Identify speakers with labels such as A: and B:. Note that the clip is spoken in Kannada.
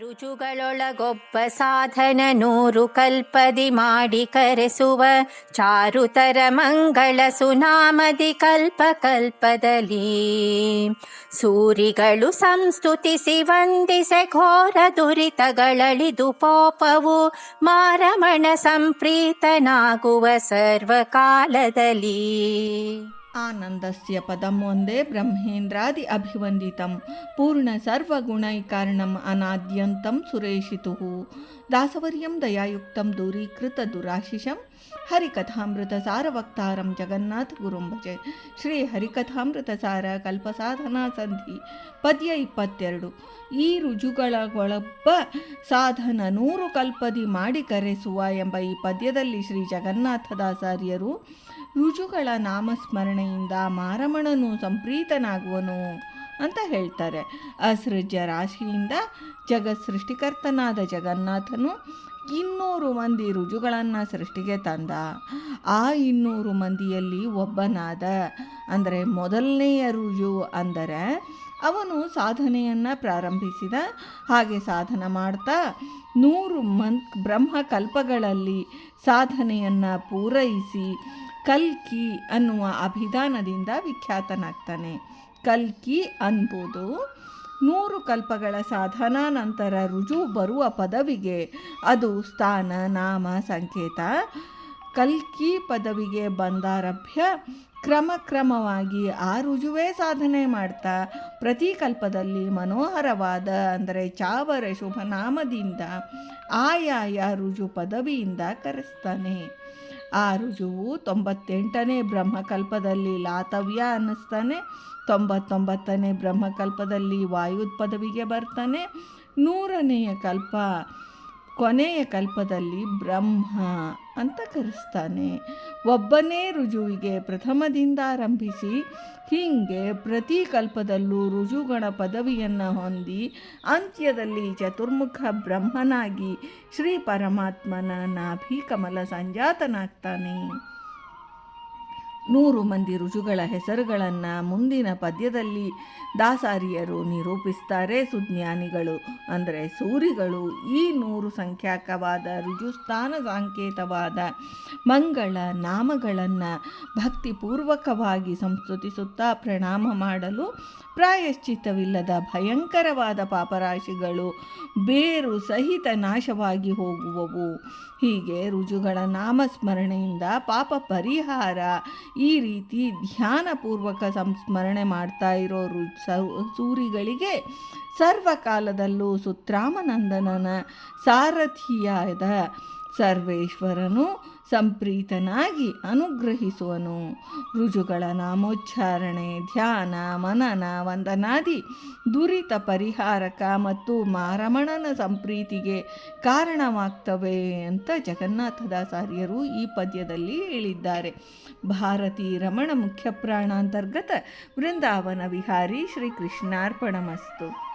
A: ರುಜುಗಳೊಳಗೊಬ್ಬ ಸಾಧನ ನೂರು ಕಲ್ಪದಿ ಮಾಡಿ ಕರೆಸುವ ಚಾರುತರ ಮಂಗಳ ಸುನಾಮದಿ ಕಲ್ಪ ಕಲ್ಪದಲ್ಲಿ. ಸೂರಿಗಳು ಸಂಸ್ತುತಿಸಿ ವಂದಿಸೆ ಘೋರ ದುರಿತಗಳಳಿದು ಪೋಪವು ಮಾರಮಣ ಸಂಪ್ರೀತನಾಗುವ ಸರ್ವಕಾಲದಲ್ಲಿ.
B: ಆನಂದಸ್ಯ ಪದಂ ಒಂದೇ ಬ್ರಹ್ಮೇಂದ್ರಾದಿ ಅಭಿವಂದಿತಂ. ಪೂರ್ಣ ಸರ್ವಗುಣೈಕಾರ್ಣಂ ಅನಾದ್ಯಂತಂ ಸುರೇಶಿತು. ದಾಸವರ್ಯಂ ದಯಾಯುಕ್ತಂ ದೂರೀಕೃತ ದುರಾಶಿಷಂ. ಹರಿಕಥಾಮೃತ ಸಾರವಕ್ತಾರಂ ಜಗನ್ನಾಥ ಗುರುಂ ಭಜೆ. ಶ್ರೀ ಹರಿಕಥಾಮೃತ ಸಾರ ಕಲ್ಪಸಾಧನಾ ಸಂಧಿ. ಪದ್ಯ ಇಪ್ಪತ್ತೆರಡು. ಈ ರುಜುಗಳೊಳೊಬ್ಬ ಸಾಧನ ನೂರು ಕಲ್ಪದಿ ಮಾಡಿ ಕರೆಸುವ ಎಂಬ ಈ ಪದ್ಯದಲ್ಲಿ ಶ್ರೀ ಜಗನ್ನಾಥದಾಚಾರ್ಯರು ರುಜುಗಳ ನಾಮಸ್ಮರಣೆಯಿಂದ ಮಾರಮಣನು ಸಂಪ್ರೀತನಾಗುವನು ಅಂತ ಹೇಳ್ತಾರೆ. ಅಸೃಜ್ಯ ರಾಶಿಯಿಂದ ಜಗ ಸೃಷ್ಟಿಕರ್ತನಾದ ಜಗನ್ನಾಥನು ಇನ್ನೂರು ಮಂದಿ ರುಜುಗಳನ್ನು ಸೃಷ್ಟಿಗೆ ತಂದ. ಆ ಇನ್ನೂರು ಮಂದಿಯಲ್ಲಿ ಒಬ್ಬನಾದ, ಅಂದರೆ ಮೊದಲನೆಯ ರುಜು ಅಂದರೆ ಅವನು ಸಾಧನೆಯನ್ನು ಪ್ರಾರಂಭಿಸಿದ, ಹಾಗೆ ಸಾಧನ ಮಾಡ್ತಾ ನೂರು ಮನ್ ಬ್ರಹ್ಮಕಲ್ಪಗಳಲ್ಲಿ ಸಾಧನೆಯನ್ನು ಪೂರೈಸಿ ಕಲ್ಕಿ ಅನ್ನುವ ಅಭಿಧಾನದಿಂದ ವಿಖ್ಯಾತನಾಗ್ತಾನೆ. ಕಲ್ಕಿ ಅನ್ಬೋದು ನೂರು ಕಲ್ಪಗಳ ಸಾಧನಾ ನಂತರ ರುಜು ಬರುವ ಪದವಿಗೆ. ಅದು ಸ್ಥಾನ, ನಾಮ, ಸಂಕೇತ. ಕಲ್ಕಿ ಪದವಿಗೆ ಬಂದಾರಭ್ಯ ಕ್ರಮಕ್ರಮವಾಗಿ ಆ ರುಜುವೇ ಸಾಧನೆ ಮಾಡ್ತಾ. ಪ್ರತಿ ಕಲ್ಪದಲ್ಲಿ ಮನೋಹರವಾದ, ಅಂದರೆ ಚಾವರ ಶುಭನಾಮದಿಂದ ಆಯಾಯ ರುಜು ಪದವಿಯಿಂದ ಕರೆಸ್ತಾನೆ. ಆ ರುಜುವು ತೊಂಬತ್ತೆಂಟನೇ ಬ್ರಹ್ಮಕಲ್ಪದಲ್ಲಿ ಲಾತವ್ಯ ಅನ್ನಿಸ್ತಾನೆ. ತೊಂಬತ್ತೊಂಬತ್ತನೇ ಬ್ರಹ್ಮಕಲ್ಪದಲ್ಲಿ ವಾಯು ಪದವಿಗೆ ಬರ್ತಾನೆ. ನೂರನೆಯ ಕಲ್ಪ ಕೊನೆಯ ಕಲ್ಪದಲ್ಲಿ ಬ್ರಹ್ಮ ಅಂತ ಕರೆಸ್ತಾನೆ. ಒಬ್ಬನೇ ರುಜುವಿಗೆ ಪ್ರಥಮದಿಂದ ಆರಂಭಿಸಿ ಹೀಗೆ ಪ್ರತಿ ಕಲ್ಪದಲ್ಲೂ ರುಜುಗಣ ಪದವಿಯನ್ನು ಹೊಂದಿ ಅಂತ್ಯದಲ್ಲಿ ಚತುರ್ಮುಖ ಬ್ರಹ್ಮನಾಗಿ ಶ್ರೀ ಪರಮಾತ್ಮನ ನಾಭಿ ಕಮಲ ಸಂಜಾತನಾಗ್ತಾನೆ. ನೂರು ಮಂದಿ ರುಜುಗಳ ಹೆಸರುಗಳನ್ನು ಮುಂದಿನ ಪದ್ಯದಲ್ಲಿ ದಾಸಾರಿಯರು ನಿರೂಪಿಸ್ತಾರೆ ಸುಜ್ಞಾನಿಗಳು. ಅಂದರೆ ಸೂರಿಗಳು. ಈ ನೂರು ಸಂಖ್ಯಾಕವಾದ ರುಜುಸ್ಥಾನ ಸಾಂಕೇತವಾದ ಮಂಗಳ ನಾಮಗಳನ್ನು ಭಕ್ತಿಪೂರ್ವಕವಾಗಿ ಸಂಸ್ತುತಿಸುತ್ತಾ ಪ್ರಣಾಮ ಮಾಡಲು ಪ್ರಾಯಶ್ಚಿತವಿಲ್ಲದ ಭಯಂಕರವಾದ ಪಾಪರಾಶಿಗಳು ಬೇರು ಸಹಿತ ನಾಶವಾಗಿ ಹೋಗುವವು. ಹೀಗೆ ರುಜುಗಳ ನಾಮಸ್ಮರಣೆಯಿಂದ ಪಾಪ ಪರಿಹಾರ ಈ ರೀತಿ ಧ್ಯಾನಪೂರ್ವಕ ಸಂಸ್ಮರಣೆ ಮಾಡ್ತಾ ಇರೋರು ಸೂರಿಗಳಿಗೆ ಸರ್ವಕಾಲದಲ್ಲೂ ಸುತ್ರಾಮನಂದನನ ಸಾರಥಿಯಾದ ಸರ್ವೇಶ್ವರನು ಸಂಪ್ರೀತನಾಗಿ ಅನುಗ್ರಹಿಸುವನು. ರುಜುಗಳ ನಾಮೋಚ್ಚಾರಣೆ ಧ್ಯಾನ, ಮನನ, ವಂದನಾದಿ, ದುರಿತ ಪರಿಹಾರಕ ಮತ್ತು ಮಾರಮಣನ ಸಂಪ್ರೀತಿಗೆ ಕಾರಣವಾಗ್ತವೆ ಅಂತ ಜಗನ್ನಾಥದಾಸಾರ್ಯರು ಈ ಪದ್ಯದಲ್ಲಿ ಹೇಳಿದ್ದಾರೆ. ಭಾರತೀ ರಮಣ ಮುಖ್ಯ ಪ್ರಾಣಾಂತರ್ಗತ ವೃಂದಾವನ ವಿಹಾರಿ ಶ್ರೀ ಕೃಷ್ಣಾರ್ಪಣಮಸ್ತು